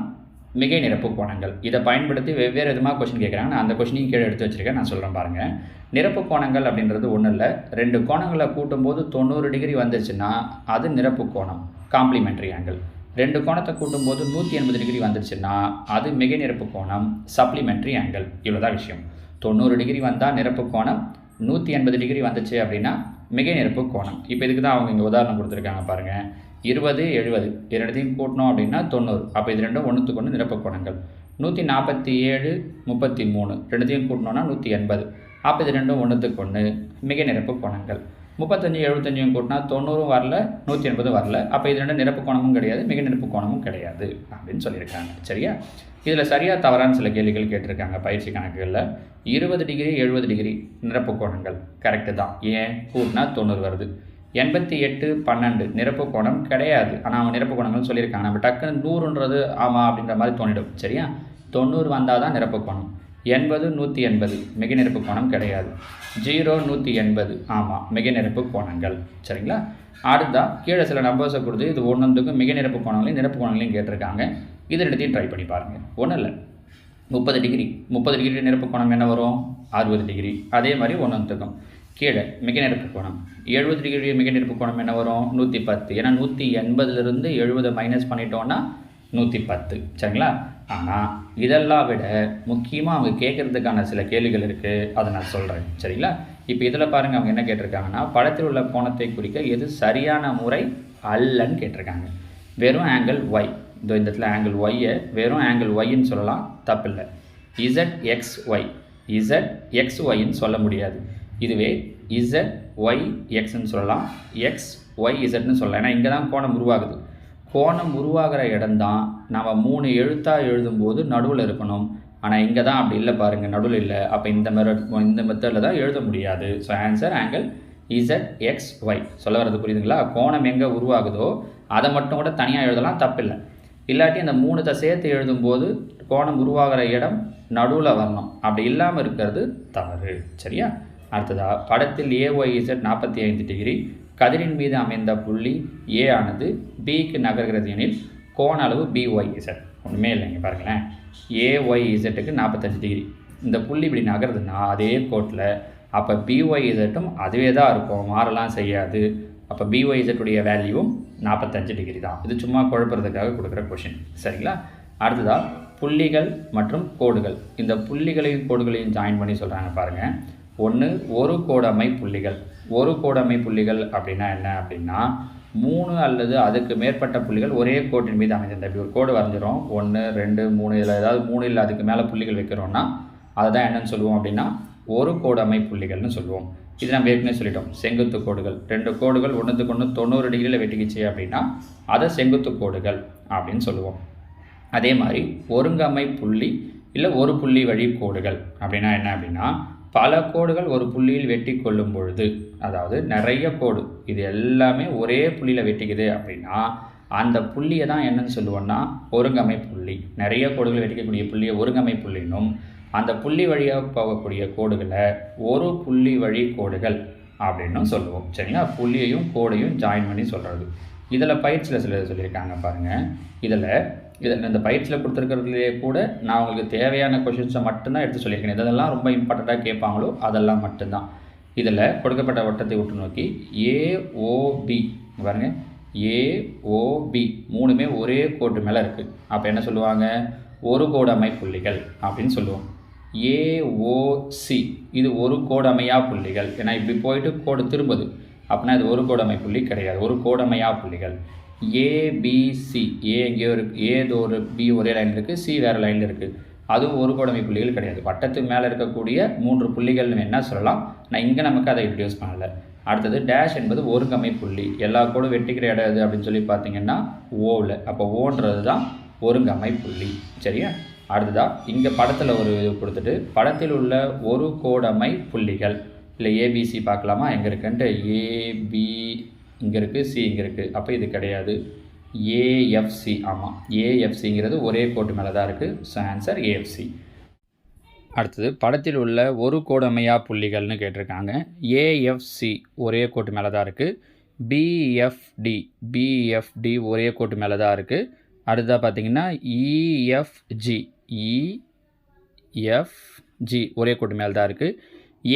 மிகை நிரப்பு கோணங்கள். இதை பயன்படுத்தி வெவ்வேறு விதமாக கொஷின் கேட்குறாங்க. நான் அந்த கொஷினையும் கீழே எடுத்து வச்சிருக்கேன். நான் சொல்கிறேன் பாருங்கள் நிரப்பு கோணங்கள் அப்படின்றது ஒன்றும் இல்லை. ரெண்டு கோணங்களை கூட்டும்போது தொண்ணூறு டிகிரி வந்துச்சுன்னா அது நிரப்பு கோணம். காம்ப்ளிமெண்ட்ரி ஆங்கிள் ரெண்டு கோணத்தை கூட்டும்போது நூற்றி எண்பது டிகிரி வந்துச்சுன்னா அது மிகை நிரப்பு கோணம் சப்ளிமெண்ட்ரி ஆங்கிள் இவ்வளோதான் விஷயம். தொண்ணூறு டிகிரி வந்தால் நிரப்பு கோணம் நூற்றி எண்பது டிகிரி வந்துச்சு அப்படின்னா மிகை நிரப்பு கோணம். இப்போ இதுக்கு தான் அவங்க இங்கே உதாரணம் கொடுத்துருக்காங்க பாருங்கள் இருபது எழுபது இரண்டுத்தையும் கூட்டினோம் அப்படின்னா தொண்ணூறு. அப்போ இது ரெண்டும் ஒன்றுத்துக்கு ஒன்று நிரப்பு கோணங்கள். நூற்றி நாற்பத்தி ஏழு முப்பத்தி மூணு. ரெண்டுத்தையும் கூட்டினோன்னா நூற்றி எண்பது. அப்போ இது ரெண்டும் ஒன்றுத்துக்கு ஒன்று மிகை நிரப்பு கோணங்கள். முப்பத்தஞ்சு எழுபத்தஞ்சும் கூட்டினா தொண்ணூறும் வரல நூற்றி எண்பதும் வரல. அப்போ இது ரெண்டு நிரப்பு கோணமும் கிடையாது மிக நிரப்பு கோணமும் கிடையாது அப்படின்னு சொல்லியிருக்காங்க. சரியா? இதில் சரியாக தவறான சில கேள்விகள் கேட்டிருக்காங்க பயிற்சி கணக்குகளில். இருபது டிகிரி எழுபது டிகிரி நிரப்பு கோணங்கள் கரெக்டு தான். ஏன்? கூட்டினா தொண்ணூறு வருது. எண்பத்தி எட்டு பன்னெண்டு நிரப்பு கோணம் கிடையாது. ஆனால் அவன் நிரப்பு கோணங்கள் சொல்லியிருக்காங்க. நம்ம டக்குன்னு நூறுன்றது ஆமாம் அப்படின்ற மாதிரி தோணிடும். சரியா? தொண்ணூறு வந்தால் தான் நிரப்பு கோணம். எண்பது நூற்றி எண்பது. மிக நிரப்பு கோணம் கிடையாது. ஜீரோ நூற்றி எண்பது. ஆமாம் மிக நிரப்பு கோணங்கள். சரிங்களா? அடுத்தா கீழே சில நம்பர்ஸை கொடுத்து இது ஒன்றுக்கும் மிக நிரப்பு கோணங்களையும் நிரப்பு கோணங்களையும் கேட்டிருக்காங்க. இது ரெண்டுத்தையும் ட்ரை பண்ணி பாருங்கள் ஒன்றும் இல்லை. முப்பது டிகிரி முப்பது டிகிரி நிரப்பு கோணம் என்ன வரும்? அறுபது டிகிரி அதே மாதிரி ஒன்றுத்துக்கும் கீழே மிக நிரப்பு கோணம். எழுபது டிகிரி மிக நிரப்பு கோணம் என்ன வரும்? நூற்றி பத்து. ஏன்னா நூற்றி எண்பதுலேருந்து எழுபதை மைனஸ் பண்ணிட்டோன்னா நூற்றி பத்து. சரிங்களா? ஆனால் இதெல்லாம் விட முக்கியமாக அவங்க கேட்குறதுக்கான சில கேள்விகள் இருக்குது அதை நான் சொல்கிறேன் சரிங்களா? இப்போ இதில் பாருங்கள் அவங்க என்ன கேட்டிருக்காங்கன்னா படத்தில் உள்ள கோணத்தை குறிக்க எது சரியான முறை அல்லன்னு கேட்டிருக்காங்க. வெறும் ஆங்கிள் ஒய் இந்த இந்த இடத்துல ஆங்கிள் ஒய்யை வெறும் ஆங்கிள் ஒய்ன்னு சொல்லலாம். தப்பில்லை. Z X Y Z X ஒய்ன்னு சொல்ல முடியாது. இதுவே இசட் ஒய் எக்ஸ்ன்னு சொல்லலாம். எக்ஸ் ஒய் இசட்னு சொல்லலாம். ஏன்னா இங்கே தான் கோணம் உருவாகுது. கோணம் உருவாகிற இடம்தான் நம்ம மூணு எழுத்தாக எழுதும்போது நடுவில் இருக்கணும். ஆனால் இங்கே தான் அப்படி இல்லை பாருங்கள் நடுவில் இல்லை. அப்போ இந்த மெத்தட் இந்த மெத்தடில் தான் எழுத முடியாது. So answer angle Z X Y சொல்ல வர்றது புரியுதுங்களா? கோணம் எங்கே உருவாகுதோ அதை மட்டும் கூட தனியாக எழுதலாம் தப்பில்லை. இல்லாட்டி அந்த மூணுத்தை சேர்த்து எழுதும்போது கோணம் உருவாகிற இடம் நடுவில் வரணும். அப்படி இல்லாமல் இருக்கிறது தவறு. சரியா? அடுத்ததாக படத்தில் ஏஒய் இசட் நாற்பத்தி ஐந்து டிகிரி கதிரின் மீது அமைந்த புள்ளி ஏ ஆனது பிக்கு நகர்கிறது எனில் கோண அளவு பிஒய் இசட் ஒன்றுமே இல்லைங்க பாருங்களேன். ஏஒய் இசட்டுக்கு நாற்பத்தஞ்சு டிகிரி இந்த புள்ளி இப்படி நகருதுன்னா அதே கோட்டில் அப்போ பிஒய் இசட்டும் அதுவே தான் இருக்கும். மாறலாம் செய்யாது. அப்போ பிஒய் இசட்டுடைய வேல்யூவும் நாற்பத்தஞ்சு டிகிரி தான். இது சும்மா குழப்பறதுக்காக கொடுக்குற கொஷின் சரிங்களா? அடுத்ததாக புள்ளிகள் மற்றும் கோடுகள். இந்த புள்ளிகளையும் கோடுகளையும் ஜாயின் பண்ணி சொல்கிறாங்க பாருங்கள் ஒன்று ஒரு கோடமை புள்ளிகள். ஒரு கோடமை புள்ளிகள் அப்படின்னா என்ன அப்படின்னா மூணு அல்லது அதுக்கு மேற்பட்ட புள்ளிகள் ஒரே கோட்டின் மீது அமைந்திருந்த இப்படி ஒரு கோடு வரைஞ்சிரும் ஒன்று ரெண்டு மூணு இதில் ஏதாவது மூணு இல்லை அதுக்கு மேலே புள்ளிகள் வைக்கிறோம்னா அதை தான் சொல்லுவோம் அப்படின்னா ஒரு கோடு அமை புள்ளிகள்னு சொல்லுவோம். இது நம்ம ஏற்கனவே சொல்லிட்டோம். செங்குத்து கோடுகள். ரெண்டு கோடுகள் ஒன்றுத்துக்கு ஒன்று தொண்ணூறு டிகிரியில் வெட்டிக்கிச்சு அப்படின்னா அதை செங்குத்து கோடுகள் அப்படின்னு சொல்லுவோம். அதே மாதிரி ஒருங்கமை புள்ளி இல்லை ஒரு புள்ளி வழி கோடுகள் அப்படின்னா என்ன அப்படின்னா பல கோடுகள் ஒரு புள்ளியில் வெட்டி கொள்ளும் பொழுது அதாவது நிறைய கோடு இது எல்லாமே ஒரே புள்ளியில் வெட்டிக்குது அப்படின்னா அந்த புள்ளியை தான் என்னன்னு சொல்லுவோன்னா ஒருங்கமை புள்ளி. நிறைய கோடுகள் வெட்டிக்கக்கூடிய புள்ளியை ஒருங்கமை புள்ளினும் அந்த புள்ளி வழியாக போகக்கூடிய கோடுகளை ஒரு புள்ளி வழி கோடுகள் அப்படின்னும் சொல்லுவோம். சரிங்களா? புள்ளியையும் கோடையும் ஜாயின் பண்ணி சொல்கிறது இதில் பயிற்சியில் சில சொல்லியிருக்காங்க பாருங்கள் இதில் இதில் இந்த பயிற்சியில் கொடுத்துருக்கிறதுலேயே கூட நான் உங்களுக்கு தேவையான கொஷின்ஸை மட்டும்தான் எடுத்து சொல்லியிருக்கேன். இதெல்லாம் ரொம்ப இம்பார்ட்டண்ட்டாக கேட்பாங்களோ அதெல்லாம் மட்டும்தான். இதில் கொடுக்கப்பட்ட வட்டத்தை விட்டு நோக்கி ஏஓபி பாருங்க. ஏஓபி மூணுமே ஒரே கோட்டு மேலே இருக்குது அப்போ என்ன சொல்லுவாங்க? ஒரு கோடமை புள்ளிகள் அப்படின்னு சொல்லுவோம். ஏஓசி இது ஒரு கோடமையா புள்ளிகள். ஏன்னா இப்படி போயிட்டு கோடு திரும்புது. அப்படின்னா இது ஒரு கோடமை புள்ளி கிடையாது. ஒரு கோடமையா புள்ளிகள். ஏபிசி ஏ எங்கேயோ இருக்கு ஏதோ ஒரு பி ஒரே லைனில் இருக்குது சி வேறு லைனில் இருக்குது அதுவும் ஒரு கோடமை புள்ளிகள் கிடையாது. வட்டத்துக்கு மேலே இருக்கக்கூடிய மூன்று புள்ளிகள்னு என்ன சொல்லலாம்? நான் இங்கே நமக்கு அதை இன்ட்ரடியூஸ் பண்ணலை. அடுத்தது டேஷ் என்பது ஒருங்கமை புள்ளி. எல்லா கோடும் வெட்டிக்கிற இடம் எது அப்படின்னு சொல்லி பார்த்தீங்கன்னா ஓவில் அப்போ ஓன்றது தான் ஒருங்கமை புள்ளி. சரியா? அடுத்ததாக இங்கே படத்தில் ஒரு இது கொடுத்துட்டு படத்தில் உள்ள ஒரு கோடமை புள்ளிகள். இல்லை ஏபிசி பார்க்கலாமா? எங்கே இருக்குன்ட்டு ஏபி இங்கே இருக்குது சி இங்கே இருக்குது அப்போ இது கிடையாது. ஏஎஃப்சி ஆமாம் ஏஎஃப்சிங்கிறது ஒரே கோட்டு மேலே தான் இருக்குது ஸோ ஆன்சர் ஏஎஃப்சி அடுத்தது படத்தில் உள்ள ஒரு கோடமையா புள்ளிகள்னு கேட்டிருக்காங்க. ஏஎஃப்சி ஒரே கோட்டு மேலே தான் இருக்குது பிஎஃப்டி பிஎஃப்டி ஒரே கோட்டு மேலே தான் இருக்குது அடுத்ததாக பார்த்தீங்கன்னா இஎஃப்ஜி இஎஃப்ஜி ஒரே கோட்டு மேலே தான் இருக்குது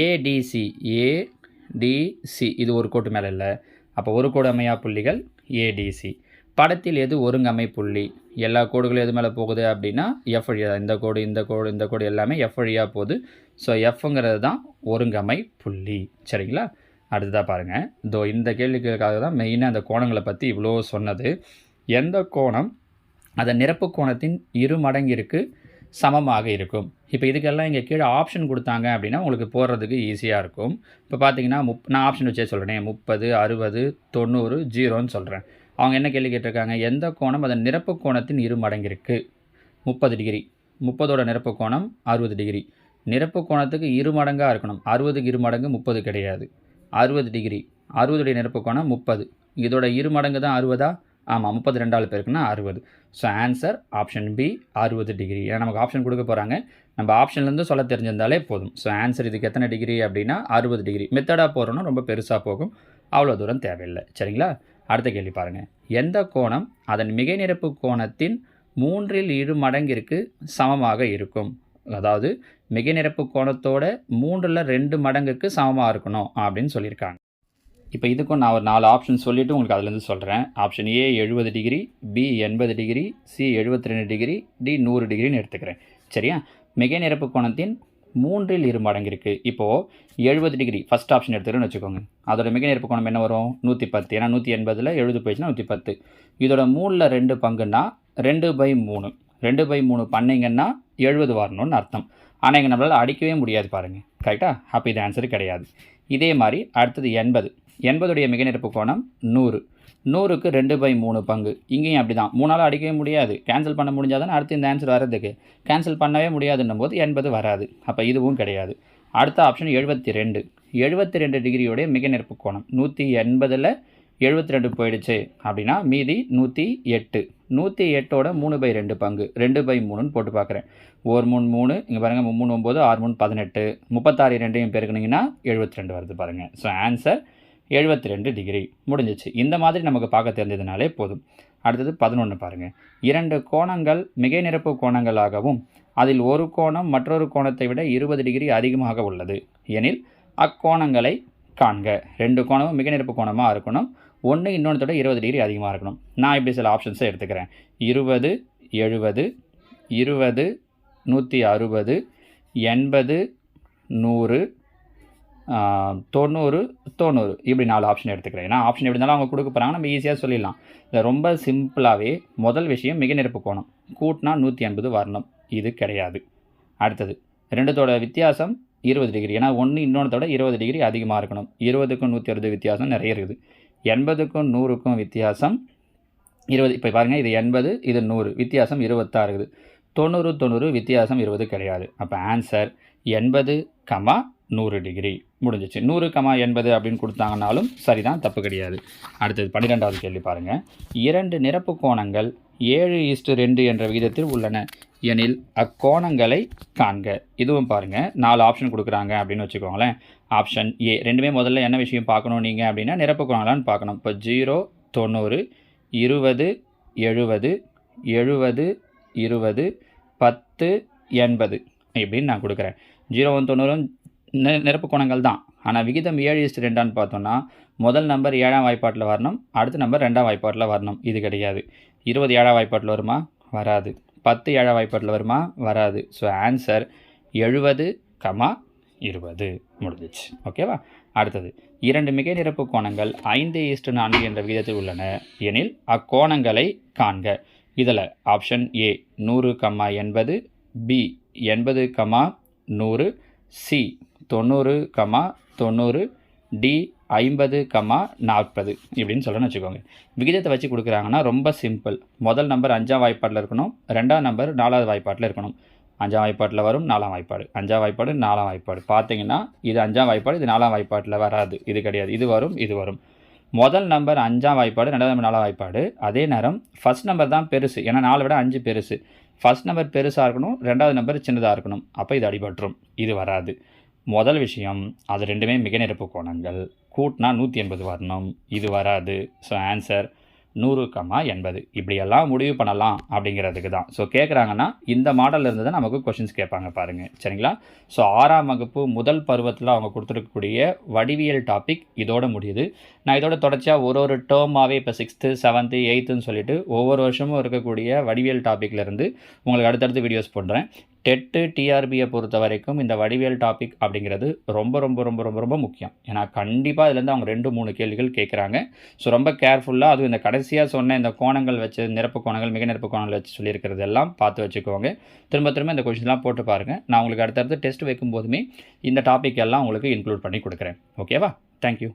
ஏடிசி ஏடிசி இது ஒரு கோட்டு மேலே இல்லை. அப்போ ஒரு கோடு அமையா புள்ளிகள் ஏடிசி படத்தில் எது ஒருங்கமை புள்ளி? எல்லா கோடுகளும் எது மேலே போகுது அப்படின்னா எஃப் வழியாக இந்த கோடு இந்த கோடு இந்த கோடு எல்லாமே எஃப் வழியாக போகுது. ஸோ எஃப்ங்கிறது தான் ஒருங்கமை புள்ளி. சரிங்களா? அடுத்ததாக பாருங்கள் இதோ இந்த கேள்விகளுக்காக தான் மெயினாக அந்த கோணங்களை பற்றி இவ்வளோ சொன்னது. எந்த கோணம்? அதன் நிரப்பு கோணத்தின் இரு மடங்கிற்கு சமமாக இருக்கும். இப்போ இதுக்கெல்லாம் இங்கே கீழே ஆப்ஷன் கொடுத்தாங்க அப்படின்னா உங்களுக்கு போடுறதுக்கு ஈஸியாக இருக்கும். இப்போ பார்த்தீங்கன்னா முப் நான் ஆப்ஷன் வச்சே சொல்கிறேன் முப்பது அறுபது தொண்ணூறு ஜீரோன்னு சொல்கிறேன் அவங்க என்ன கேள்வி கேட்டிருக்காங்க? எந்த கோணம்? அதன் நிரப்பு கோணத்தின் இரு மடங்கிற்கு முப்பது டிகிரி. முப்பதோட நிரப்பு கோணம் அறுபது டிகிரி. நிரப்பு கோணத்துக்கு இரு மடங்காக இருக்கணும். அறுபதுக்கு இரு மடங்கு முப்பது கிடையாது. அறுபது டிகிரி. அறுபதுடைய நிரப்பு கோணம் முப்பது. இதோட இரு மடங்கு தான் அறுபதா? ஆமாம் முப்பது ரெண்டாவது பேருக்குன்னா அறுபது. ஸோ ஆன்சர் ஆப்ஷன் பி அறுபது டிகிரி ஏன்னா நமக்கு ஆப்ஷன் கொடுக்க போகிறாங்க நம்ம ஆப்ஷன்லேருந்து சொல்ல தெரிஞ்சிருந்தாலே போதும். ஸோ ஆன்சர் இதுக்கு எத்தனை டிகிரி அப்படின்னா அறுபது டிகிரி மெத்தடாக போகிறோன்னா ரொம்ப பெருசாக போகும். அவ்வளோ தூரம் தேவையில்லை. சரிங்களா? அடுத்த கேள்வி பாருங்கள் எந்த கோணம் அதன் மிகைநிரப்பு கோணத்தின் மூன்றில் இரு மடங்கிற்கு சமமாக இருக்கும்? அதாவது மிகைநிரப்பு கோணத்தோட மூன்றில் ரெண்டு மடங்குக்கு சமமாக இருக்கணும் அப்படின்னு சொல்லியிருக்காங்க. இப்போ இதுக்கும் நான் ஒரு நாலு ஆப்ஷன் சொல்லிவிட்டு உங்களுக்கு அதுலேருந்து சொல்கிறேன். ஆப்ஷன் ஏ எழுபது டிகிரி பி எண்பது டிகிரி சி எழுபத்தி ரெண்டு டிகிரி டி நூறு டிகிரின்னு எடுத்துக்கிறேன். சரியா? மிகை நிரப்பு கோணத்தின் மூன்றில் இரு மடங்கு இருக்குது இப்போது எழுபது டிகிரி ஃபஸ்ட் ஆப்ஷன் எடுத்துக்கிறேன்னு வச்சுக்கோங்க. அதோட மிக நிரப்பு கோணம் என்ன வரும்? நூற்றி பத்து ஏன்னா நூற்றி எண்பதில் எழுபது போயிடுச்சுன்னா நூற்றி பத்து இதோட மூணில் ரெண்டு பங்குன்னா ரெண்டு பை மூணு. ரெண்டு பை மூணு பண்ணிங்கன்னா எழுபது வரணும்னு அர்த்தம். ஆனால் இங்கே நம்மளால் அடிக்கவே முடியாது பாருங்கள் கரெக்டாக அப்போ இது ஆன்சர் கிடையாது. இதே மாதிரி அடுத்தது எண்பது. எண்பதுடைய மிகநிரப்பு கோணம் நூறு. நூறுக்கு ரெண்டு பை மூணு பங்கு. இங்கேயும் அப்படி தான் மூணால் அடிக்கவே முடியாது. கேன்சல் பண்ண முடிஞ்சால் தானே அடுத்து இந்த ஆன்சர் வர்றதுக்கு. கேன்சல் பண்ணவே முடியாதுன்னும் போது எண்பது வராது. அப்போ இதுவும் கிடையாது. அடுத்த ஆப்ஷன் எழுபத்தி ரெண்டு எழுபத்தி ரெண்டு டிகிரியோடைய மிகநிரப்பு கோணம். நூற்றி எண்பதில் எழுபத்தி ரெண்டு போயிடுச்சு அப்படின்னா மீதி நூற்றி எட்டு. நூற்றி எட்டோட மூணு பை ரெண்டு பங்கு. ரெண்டு பை மூணுன்னு போட்டு பார்க்குறேன் ஒரு மூணு மூணு. இங்கே பாருங்கள் மூணு ஒம்பது ஆறு மூணு பதினெட்டு. முப்பத்தாறு ரெண்டையும் பெருக்குனிங்கன்னா எழுபத்தி ரெண்டு வருது பாருங்கள் ஸோ ஆன்சர் எழுபத்தி ரெண்டு டிகிரி. முடிஞ்சிச்சு. இந்த மாதிரி நமக்கு பார்க்க தெரிஞ்சதுனாலே போதும். அடுத்தது பதினொன்று பாருங்கள் இரண்டு கோணங்கள் மிகை நிரப்பு கோணங்களாகவும் அதில் ஒரு கோணம் மற்றொரு கோணத்தை விட இருபது டிகிரி அதிகமாக உள்ளது. எனில் அக்கோணங்களை காண்க. ரெண்டு கோணமும் மிக நிரப்பு கோணமாக இருக்கணும். ஒன்று இன்னொன்றோட இருபது டிகிரி அதிகமாக இருக்கணும். நான் இப்படி சில ஆப்ஷன்ஸை எடுத்துக்கிறேன். இருபது எழுபது இருபது நூற்றி அறுபது எண்பது நூறு தொண்ணூறு தொண்ணூறு. இப்படி நாலு ஆப்ஷன் எடுத்துக்கிறேன். ஏன்னா ஆப்ஷன் எப்படி இருந்தாலும் அவங்க கொடுக்க போகிறாங்க நம்ம ஈஸியாக சொல்லிடலாம். இதை ரொம்ப சிம்பிளாகவே முதல் விஷயம் மிக நெருப்பு கோணம். கூட்டினா நூற்றி ஐம்பது வரணும். இது கிடையாது. அடுத்தது ரெண்டுத்தோட வித்தியாசம் இருபது டிகிரி. ஏன்னா ஒன்று இன்னொன்றத்தோட இருபது டிகிரி அதிகமாக இருக்கணும். இருபதுக்கும் நூற்றி அறுபது வித்தியாசம் நிறைய இருக்குது. எண்பதுக்கும் நூறுக்கும் வித்தியாசம் இருபது. இப்போ பாருங்கள் இது எண்பது இது நூறு. வித்தியாசம் இருபத்தாறு இருக்குது. தொண்ணூறு தொண்ணூறு வித்தியாசம் இருபது கிடையாது. அப்போ ஆன்சர் எண்பது கமா நூறு டிகிரி முடிஞ்சிச்சு. நூறு கமா எண்பது அப்படின்னு கொடுத்தாங்கனாலும் சரிதான் தப்பு கிடையாது. அடுத்தது பன்னிரெண்டாவது கேள்வி பாருங்கள் இரண்டு நிரப்பு கோணங்கள் ஏழு ஈஸ்டு ரெண்டு என்ற விகிதத்தில் உள்ளன. எனில் அக்கோணங்களை காண்க. இதுவும் பாருங்கள் நாலு ஆப்ஷன் கொடுக்குறாங்க அப்படின்னு வச்சுக்கோங்களேன். ஆப்ஷன் ஏ ரெண்டுமே முதல்ல என்ன விஷயம் பார்க்கணும் நீங்கள் அப்படின்னா நிரப்பு கோணங்களான்னு பார்க்கணும். இப்போ ஜீரோ தொண்ணூறு இருபது எழுபது எழுபது இருபது பத்து எண்பது இப்படின்னு நான் கொடுக்குறேன். ஜீரோ ஒன் தொண்ணூறும் நி- நிரப்பு கோணங்கள் தான். ஆனால் விகிதம் ஏழு இஸ்ட் ரெண்டான்னு பார்த்தோன்னா முதல் நம்பர் ஏழாம் வாய்ப்பாட்டில் வரணும் அடுத்த நம்பர் ரெண்டாம் வாய்ப்பாட்டில் வரணும். இது கிடையாது. இருபது ஏழாம் வாய்ப்பாட்டில் வருமா? வராது. பத்து ஏழாம் வாய்ப்பாட்டில் வருமா? வராது. ஸோ ஆன்சர் எழுபது கமா இருபது. முடிஞ்சிச்சு. ஓகேவா அடுத்தது. இரண்டு மிக நிரப்பு கோணங்கள் ஐந்து ஈஸ்ட் நான்கு என்ற விகிதத்தில் உள்ளன. எனில் அக்கோணங்களை காண்க. இதில் ஆப்ஷன் ஏ நூறு கம்மா எண்பது பி எண்பது கமா நூறு சி தொண்ணூறு கமா தொண்ணூறு டி ஐம்பது கமா நாற்பது இப்படின்னு சொல்லணும்னு வச்சுக்கோங்க. விகிதத்தை வச்சு கொடுக்குறாங்கன்னா ரொம்ப சிம்பிள் முதல் நம்பர் அஞ்சாம் வாய்ப்பாட்டில் இருக்கணும் ரெண்டாம் நம்பர் நாலாவது வாய்ப்பாட்டில் இருக்கணும். அஞ்சாம் வாய்ப்பாட்டில் வரும் நாலாம் வாய்ப்பாடு. அஞ்சாம் வாய்ப்பாடு நாலாம் வாய்ப்பாடு. பார்த்தீங்கன்னா இது அஞ்சாம் வாய்ப்பாடு இது நாலாம் வாய்ப்பாட்டில் வராது. இது கிடையாது. இது வரும் இது வரும். முதல் நம்பர் அஞ்சாம் வாய்ப்பாடு ரெண்டாவது நம்பர் நாலாம் வாய்ப்பாடு. அதே நேரம் ஃபஸ்ட் நம்பர் தான் பெருசு. ஏன்னா நாலு விட அஞ்சு பெருசு. ஃபர்ஸ்ட் நம்பர் பெருசாக இருக்கணும் ரெண்டாவது நம்பர் சின்னதாக இருக்கணும். அப்போ இது அடிபட்டுரும். இது வராது. முதல் விஷயம் அது ரெண்டுமே மிக நிரப்பு கோணங்கள். கூட்டினா நூற்றி எண்பது வரணும். இது வராது. ஸோ ஆன்சர் நூறு கமா எண்பது. இப்படியெல்லாம் முடிவு பண்ணலாம் அப்படிங்கிறதுக்கு தான். ஸோ கேட்குறாங்கன்னா இந்த மாடலில் இருந்து தான் நமக்கு கொஷின்ஸ் கேட்பாங்க பாருங்கள் சரிங்களா? ஸோ ஆறாம் வகுப்பு முதல் பருவத்தில் அவங்க கொடுத்துருக்கக்கூடிய வடிவியல் டாபிக் இதோடு முடியுது. நான் இதோட தொடர்ச்சியாக ஒரு ஒரு டேர்மாகவே இப்போ சிக்ஸ்த்து செவன்த்து எயித்துன்னு சொல்லிட்டு ஒவ்வொரு வருஷமும் இருக்கக்கூடிய வடிவியல் டாப்பிக்லேருந்து உங்களுக்கு அடுத்தடுத்து வீடியோஸ் பண்ணுறேன் டெட்டு டிஆர்பியை பொறுத்த வரைக்கும் இந்த வடிவியல் டாபிக் அப்படிங்கிறது ரொம்ப ரொம்ப ரொம்ப ரொம்ப ரொம்ப முக்கியம். ஏன்னா கண்டிப்பாக இதுலேருந்து அவங்க ரெண்டு மூணு கேள்விகள் கேட்குறாங்க. ஸோ ரொம்ப கேர்ஃபுல்லாக அதுவும் இந்த கடைசியாக சொன்ன இந்த கோணங்கள் வச்சு நிரப்பு கோணங்கள் மிக நிரப்பு கோணங்கள் வச்சு சொல்லியிருக்கிறது எல்லாம் பார்த்து வச்சுக்கோங்க. திரும்ப திரும்ப இந்த கொஷின்லாம் போட்டு பாருங்கள் நான் உங்களுக்கு அடுத்தடுத்து டெஸ்ட் வைக்கும் போதுமே இந்த டாபிக் எல்லாம் உங்களுக்கு இன்க்ளூட் பண்ணி கொடுக்குறேன். ஓகேவா தேங்க்யூ